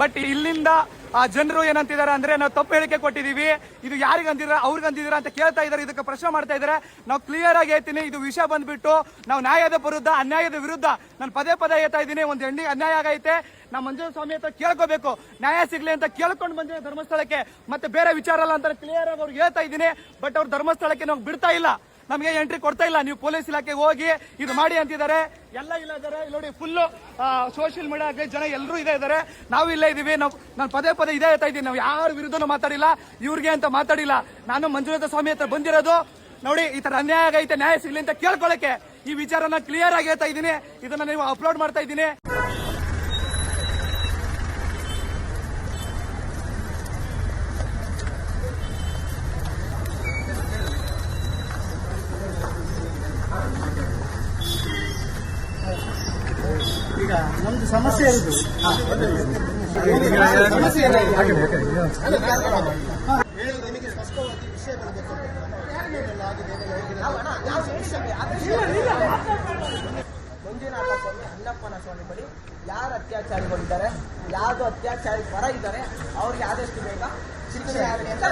But ಇಲ್ಲಿಂದ ಆ ಜನರು ಏನಂತಿದ್ದಾರೆ ಅಂದ್ರೆ ನಾವು ತಪ್ಪು ಹೇಳಿಕೆ ಕೊಟ್ಟಿದೀವಿ ಇದು ಯಾರಿಗೆ ಅಂದಿದ್ರ, ಅವ್ರಿಗೆ ಅಂತ ಕೇಳ್ತಾ ಇದಾರೆ ಇದಕ್ಕೆ ಪ್ರಶ್ನೆ ಮಾಡ್ತಾ ಇದಾರೆ ನಾವು ಕ್ಲಿಯರ್ ಆಗಿ ಹೇಳ್ತೀನಿ, ಇದು ವಿಷಯ ಬಂದ್ಬಿಟ್ಟು ನಾವು ನ್ಯಾಯದ ವಿರುದ್ಧ, ಅನ್ಯಾಯದ ವಿರುದ್ಧ ನಾನು ಪದೇ ಪದೇ ಹೇಳ್ತಾ ಇದ್ದೀನಿ. ಒಂದು ಹೆಣ್ಣಿಗೆ ಅನ್ಯಾಯ ಆಗೈತೆ. ನಮ್ಮ ಮಂಜುನಾಥ ಸ್ವಾಮಿ ಹತ್ರ ಕೇಳ್ಕೋಬೇಕು. ನ್ಯಾಯ ಸಿಗ್ಲಿ ಅಂತ ಕೇಳ್ಕೊಂಡು ಬಂದಿದೆ ಧರ್ಮಸ್ಥಳಕ್ಕೆ ಮತ್ತೆ ಬೇರೆ ವಿಚಾರ ಅಲ್ಲ ಅಂತ ಕ್ಲಿಯರ್ ಆಗಿ ಅವ್ರಿಗೆ ಹೇಳ್ತಾ ಇದ್ದೀನಿ. ಬಟ್ ಅವ್ರು ಧರ್ಮಸ್ಥಳಕ್ಕೆ ನಾವು ಬಿಡ್ತಾ ಇಲ್ಲ. ನಮಗೆ ಎಂಟ್ರಿ ಕೊಡ್ತಾ ಇಲ್ಲ. ನೀವು ಪೊಲೀಸ್ ಇಲಾಖೆಗೆ ಹೋಗಿ ಇದು ಮಾಡಿ ಅಂತಿದ್ದಾರೆ. ಎಲ್ಲ ಇಲ್ಲ ಇದ್ದಾರೆ ಇಲ್ಲಿ ನೋಡಿ ಫುಲ್ ಸೋಷಿಯಲ್ ಮೀಡಿಯಾಗೆ ಜನ ಎಲ್ಲರೂ ಇದೇ ಇದ್ದಾರೆ ನಾವು ಇಲ್ಲೇ ಇದೀವಿ. ನಾವು, ನಾನು ಪದೇ ಪದೇ ಇದೇ ಹೇಳ್ತಾ ಇದ್ದೀನಿ. ನಾವು ಯಾರ ವಿರುದ್ಧನೂ ಮಾತಾಡಿಲ್ಲ. ಇವ್ರಿಗೆ ಅಂತ ಮಾತಾಡಿಲ್ಲ. ನಾನು ಮಂಜುನಾಥ ಸ್ವಾಮಿ ಹತ್ರ ಬಂದಿರೋದು. ನೋಡಿ, ಈ ತರ ಅನ್ಯಾಯ ಆಗೈತೆ, ನ್ಯಾಯ ಸಿಗ್ಲಿ ಅಂತ ಕೇಳ್ಕೊಳ್ಳಕ್ಕೆ ಈ ವಿಚಾರನ ಕ್ಲಿಯರ್ ಆಗಿ ಹೇಳ್ತಾ ಇದ್ದೀನಿ. ಇದನ್ನ ನೀವು ಅಪ್ಲೋಡ್ ಮಾಡ್ತಾ ಇದ್ದೀನಿ. ಈಗ ನಮ್ದು ಸಮಸ್ಯೆ ಇದು. ಸಮಸ್ಯೆ ನಿಮಗೆ ಸ್ಪಷ್ಟವಾಗಿ ವಿಷಯ ಬರಬೇಕು ಮಂಜುನಾಥ ಸ್ವಾಮಿ ಅಣ್ಣಪ್ಪನ ಸ್ವಾಮಿ ಬಳಿ ಯಾರು ಅತ್ಯಾಚಾರಿಗಳಿದ್ದಾರೆ? ಯಾವ್ದು ಅತ್ಯಾಚಾರಿ ಪರ ಇದ್ದಾರೆ? ಅವ್ರಿಗೆ ಆದಷ್ಟು ಬೇಗ ಶಿಕ್ಷೆ ಆಗಲಿ ಅಂತ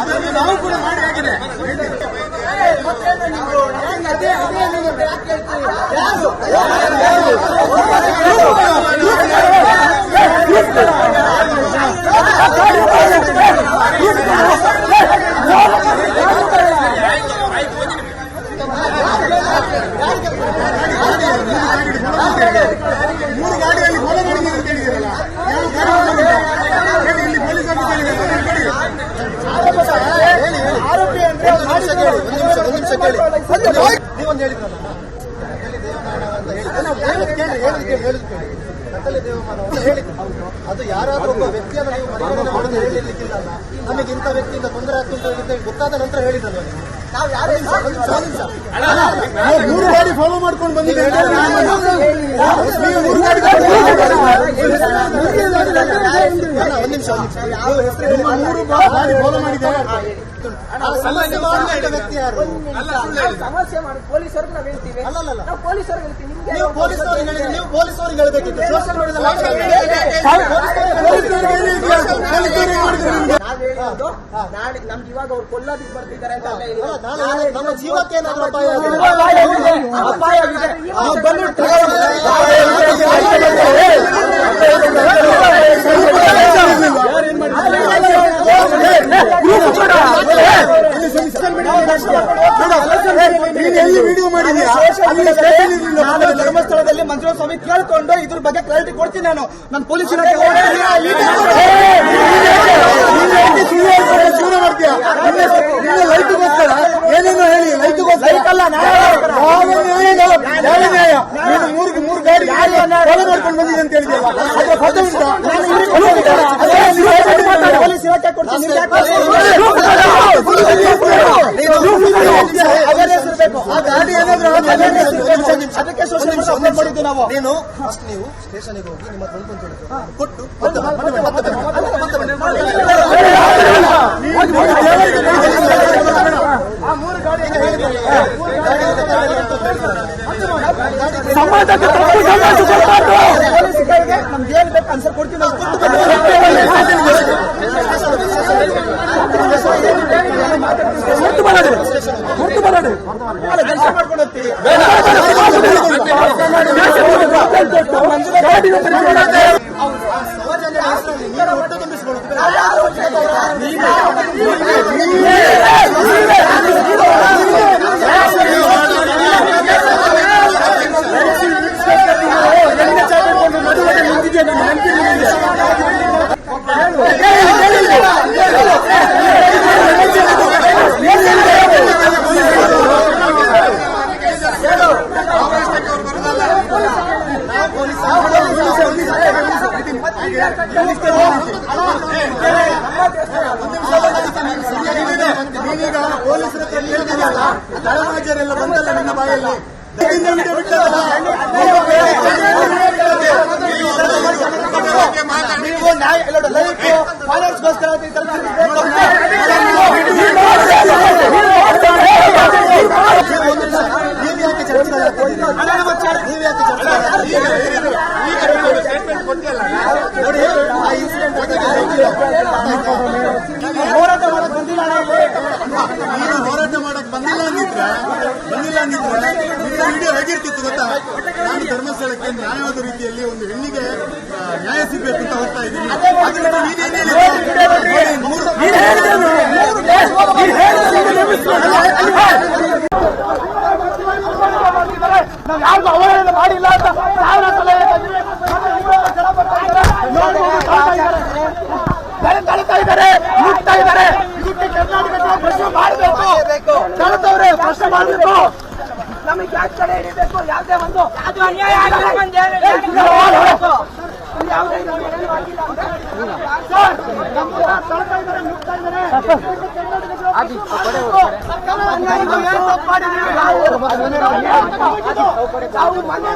ಅದನ್ನು ನಾವು ಕೂಡ ಮಾಡಿ ಆಗಿದೆ ಅದೇ ಅದೇ ನೀವು ಯಾಕೆ ಹೇಳ್ತೀರಿ? ಯಾರು? ಮೂರು ಗಾಡಿಯಲ್ಲಿ ಕೊಲೆ ಮಾಡಿದ್ದೀರಿ ಅಂತ ಹೇಳಿದಿರಲ್ಲ ಯಾವ ಗಾಡಿ ಹೇಳಿ ಇಲ್ಲಿ ಪೊಲೀಸ್ ಆಫೀಸರ್ ಇದೆ ಹೇಳಿ ಹೇಳಿ ಆರೋಪಿ ಅಂದ್ರೆ ಒಂದು ನಿಮಿಷ ಕೇಳಿ ಒಂದು ನಿಮಿಷ ಒಂದು ನಿಮಿಷ ಕೇಳಿ ನೀವೊಂದು ಹೇಳಿದ್ರಲ್ಲ ನಕಲಿ ದೇವಮಾನವ ಅಂತ ಹೇಳಿ ಹೇಳುದು ಕೇಳಿ ಹೇಳುದು ಕೇಳಿ ಹೇಳುದು ಕೇಳಿ ಅದು ಯಾರಾದ್ರೂ ಒಬ್ಬ ವ್ಯಕ್ತಿಯನ್ನು ನೀವು ಪರಿಗಣನೆ ಮಾಡಿದ್ರೆ ಹೇಳಿರ್ಲಿಕ್ಕಿಲ್ಲ ನಮಗೆ ಇಂಥ ವ್ಯಕ್ತಿಯಿಂದ ತೊಂದರೆ ಆಗ್ತುಂಟು ಅಂತ ಗೊತ್ತಾದ ನಂತರ ಹೇಳಿದ್ರು ನೀವು? ನಾವು ಯಾರು ಮೂರು ಬಾರಿ ಫಾಲೋ ಮಾಡ್ಕೊಂಡು ಬಂದಿದ್ದೇವೆ. ಸಮಸ್ಯೆ ಮಾಡಿ ಪೊಲೀಸರಿಗೆ ನಾವು ಹೇಳ್ತೀವಿ. ನಾವು ಹೇಳ್ತೀವಿ ನೀವು ನೀವು ಮೀಡಿಯಾದಲ್ಲಿ ಇವಾಗ ಅವ್ರು ಕೊಲ್ಲೋದಿಕ್ ಬರ್ತಿದ್ದಾರೆ ಅಂತ ನಾಳೆ ನಮ್ಮ ಜೀವಕ್ಕೆ ಏನಾದ್ರು ಅಪಾಯ ಆಗಿದೆ ಅಪಾಯವಿದೆ. ನಾವು ಬಂದ್ಬಿಟ್ಟು ನೀನು ಎಲ್ಲಿ ವಿಡಿಯೋ ಮಾಡಿದ್ಯಾ ಅಲ್ಲಿ ಸ್ಟೇಷನ್ ಇರ್ಲಿಲ್ಲ. ನಾನು ಮಂಜುನಾಥ ಸ್ವಾಮಿ ಕೇಳ್ಕೊಂಡು ಇದ್ರ ಬಗ್ಗೆ ಕ್ಲಾರಿಟಿ ಕೊಡ್ತೀನಿ ನಾನು ನನ್ನ ಪೊಲೀಸ್ ಇಲಾಖೆ ಲೈಟ್ಗೋಸ್ಕರ ಏನೇನು ಹೇಳಿ ಲೈಟ್ಗೋಸ್ಕರ ಅಲ್ಲ. ಯಾವ ನ್ಯಾಯ ನ್ಯಾಯ ನೀನು ಮೂರು ಮೂರು ಗಾಡಿ ಕೊಲೆ ಮಾಡ್ಕೊಂಡು ಬಂದಿದೆ ಅಂತ ಹೇಳಿದ್ಯಲ್ಲ ಅದ್ರ ಫೋಟೋ ಉಂಟಾ ಅದೇ ನೀವು ಪೊಲೀಸ್ ಇಲಾಖೆ ಕೊಡ್ತೀನಿ. ಆ ಗಾಡಿ ಏನಾದ್ರೂ. ಅದಕ್ಕೆ ನಾವು ನೀನು ಫಸ್ಟ್ ನೀವು ಸ್ಟೇಷನ್ಗೆ ಹೋಗಿ ನಿಮ್ಮ ಹತ್ರ ಒಂದು. ಕೊಟ್ಟು ಮತ್ತೆ ಬಾ, ಮತ್ತೆ ಬಾ, ಮತ್ತೆ ಬಾ, ಮತ್ತೆ ಸಮಾಜಕ್ಕೆ ತಪ್ಪು ಸಂದೇಶ ಕೊಡಬಾರ್ದು ಪೊಲೀಸರಿಗೆ ನಮ್ಗೆ ಏನ್ ಬೇಕು ಆನ್ಸರ್ ಕೊಡ್ತೀವಿ ನಾವು. ಹೊರತು ಬರೋದು ಹೊರತು ಬರೋದು ಅಲ್ಲ, ದರ್ಶನ ಮಾಡ್ಕೊಂಡು ಹೋಗ್ತೀವಿ ಸಮಾಜದ ¡Ay, no, no, ನೀನೀಗ ಪೊಲೀಸರ ಹತ್ರ ಧರ್ಮಾಚಾರ್ಯರೆಲ್ಲ ಬಂದಲ್ಲ ನಿನ್ನ ಬಾಯಲ್ಲಿ ನೀವು ಬೇರೆ ನೀವು ನ್ಯಾಯ ಲೈಫ್ ಫಾಲೋವರ್ಸ್ಗೋಸ್ಕರ ಅಂತ ಈ ತರ ತಿರುಗ್ಬೇಕು. ನೀವು ಯಾಕೆ ಚರ್ಚೆಗೆ ನೀವು ಯಾಕೆ ಚರ್ಚೆಗೆ ನೋಡಿ ಆ ಇನ್ಸಿಡೆಂಟ್ ಹೋರಾಟ ಮಾಡಕ್ ಬಂದಿಲ್ಲ ಇಲ್ಲಿ. ನೀನು ಹೋರಾಟ ಮಾಡಕ್ ಬಂದಿಲ್ಲ ಅಂದಿದ್ರೆ ಬಂದಿಲ್ಲ ಅಂದಿದ್ರೆ ನಿನ್ನ ವಿಡಿಯೋ ಹೇಗಿರ್ತಿತ್ತು ಗೊತ್ತಾ ನಾನು ಧರ್ಮಸ್ಥಳಕ್ಕೆ ನ್ಯಾಯವಾದ ರೀತಿಯಲ್ಲಿ ಒಂದು ಹೆಣ್ಣಿಗೆ ನ್ಯಾಯ ಸಿಗಬೇಕು ಅಂತ ಹೋಗ್ತಾ ಇದ್ದೀನಿ. ನಾವು ಯಾರಿಗೂ ಅವಹೇಳನ ಮಾಡಿಲ್ಲ ಅಂತ ಸಾವಿರ ಸಲ. ಮತ್ತೆ ಇದ್ದಾರೆ. ತಳ್ತಾ ಮುಟ್ತಾ ಇದಕ್ಕೆ ಕರ್ನಾಟಕ ಪ್ರಶ್ನೆ ಮಾಡಬೇಕು. ತಳ್ತವ್ರೆ ಪ್ರಶ್ನೆ ಮಾಡಬೇಕು. ನಮಗೆ ಯಾಕೆ ತಡೆ ಹಿಡಿಬೇಕು ಯಾವುದೇ ಒಂದು ಅದು ಅನ್ಯಾಯ ಯಾವುದೇ ಇದ್ದಾರೆ ಇದಕ್ಕೆ ಕರ್ನಾಟಕ ಸರ್ಕಾರ ಅನ್ಯಾಯ? ನಾವು ಮನೆ